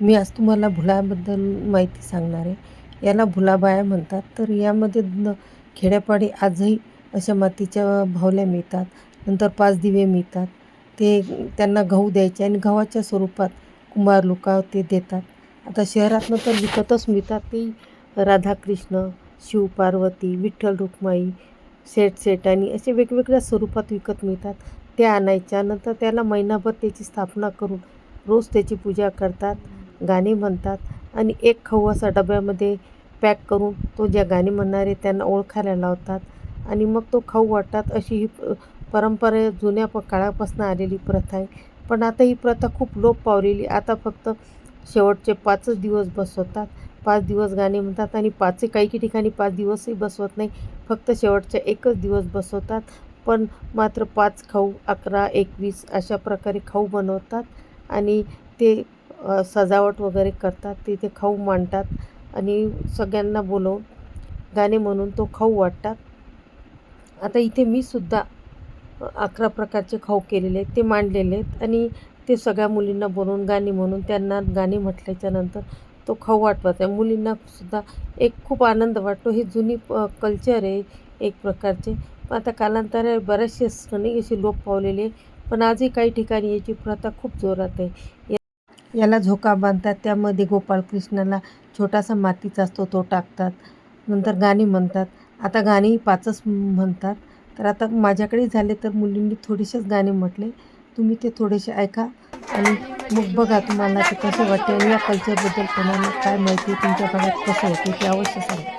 मी आज तुम्हाला भुलाबद्दल माहिती सांगणार आहे. याला भुलाबाया म्हणतात. तर यामध्ये खेड्यापाडी आजही अशा मातीच्या भावल्या मिळतात. नंतर पाच दिवे मिळतात. ते त्यांना गहू द्यायचे आणि गव्हाच्या स्वरूपात कुंभार लोक ते देतात. आता शहरातनं तर विकतच मिळतात. ते राधाकृष्ण शिव पार्वती विठ्ठल रुक्माई सेट सेट आणि असे वेगवेगळ्या स्वरूपात विकत मिळतात. ते आणायच्या. नंतर त्याला महिनाभर त्याची स्थापना करून रोज त्याची पूजा करतात. गाणी म्हणतात. आणि एक खाऊ असा डब्यामध्ये पॅक करून तो ज्या गाणी म्हणणारे त्यांना ओळखायला लावतात. आणि मग तो खाऊ वाटतात अशी ही परंपरा जुन्या प काळापासून आलेली प्रथा आहे. पण आता ही प्रथा खूप लोप पावलेली आता फक्त शेवटचे पाचच दिवस बसवतात. पाच दिवस गाणे म्हणतात आणि पाचही काही काही ठिकाणी पाच दिवसही बसवत नाही. फक्त शेवटच्या एकच दिवस बसवतात. पण मात्र पाच खाऊ अकरा एकवीस अशा प्रकारे खाऊ बनवतात. आणि ते सजावट वगैरे करतात तिथे खाऊ मांडतात आणि सगळ्यांना बोलवून गाणे म्हणून तो खाऊ वाटतात. आता इथे मी सुद्धा अकरा प्रकारचे खाऊ केलेले आहेत ते मांडलेले आहेत आणि ते सगळ्या मुलींना बोलवून गाणी म्हणून त्यांना गाणी म्हटल्याच्या नंतर तो खाऊ वाटवायचा आहे मुलींना सुद्धा एक खूप आनंद वाटतो. हे जुनी कल्चर आहे एक प्रकारचे. पण आता कालांतराने बरेचसे सण असे लोप पावलेले आहे. पण आजही काही ठिकाणी याची प्रथा खूप जोरात आहे. याला झोका बांधतात. त्यामध्ये गोपाळकृष्णाला छोटासा मातीचा असतो तो टाकतात. नंतर गाणी म्हणतात. आता गाणी पाचच म्हणतात. तर आता माझ्याकडे झाले तर मुलींनी थोडेसेच गाणे म्हटले. तुम्ही ते थोडेसे ऐका आणि मग बघा तुम्हाला ते कसं वाटते आणि या कल्चरबद्दल कोणाला काय माहिती आहे, तुमच्या भागात कसं होते ते अवश्य सांगा.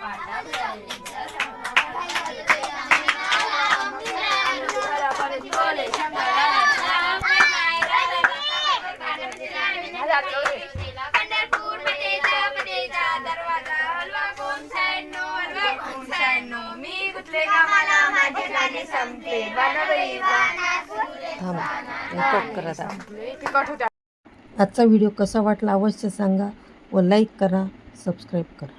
पंढरपूर माझे गाणे संपले. आहात आजचा व्हिडिओ कसा वाटला अवश्य सांगा व लाईक करा सबस्क्राईब करा.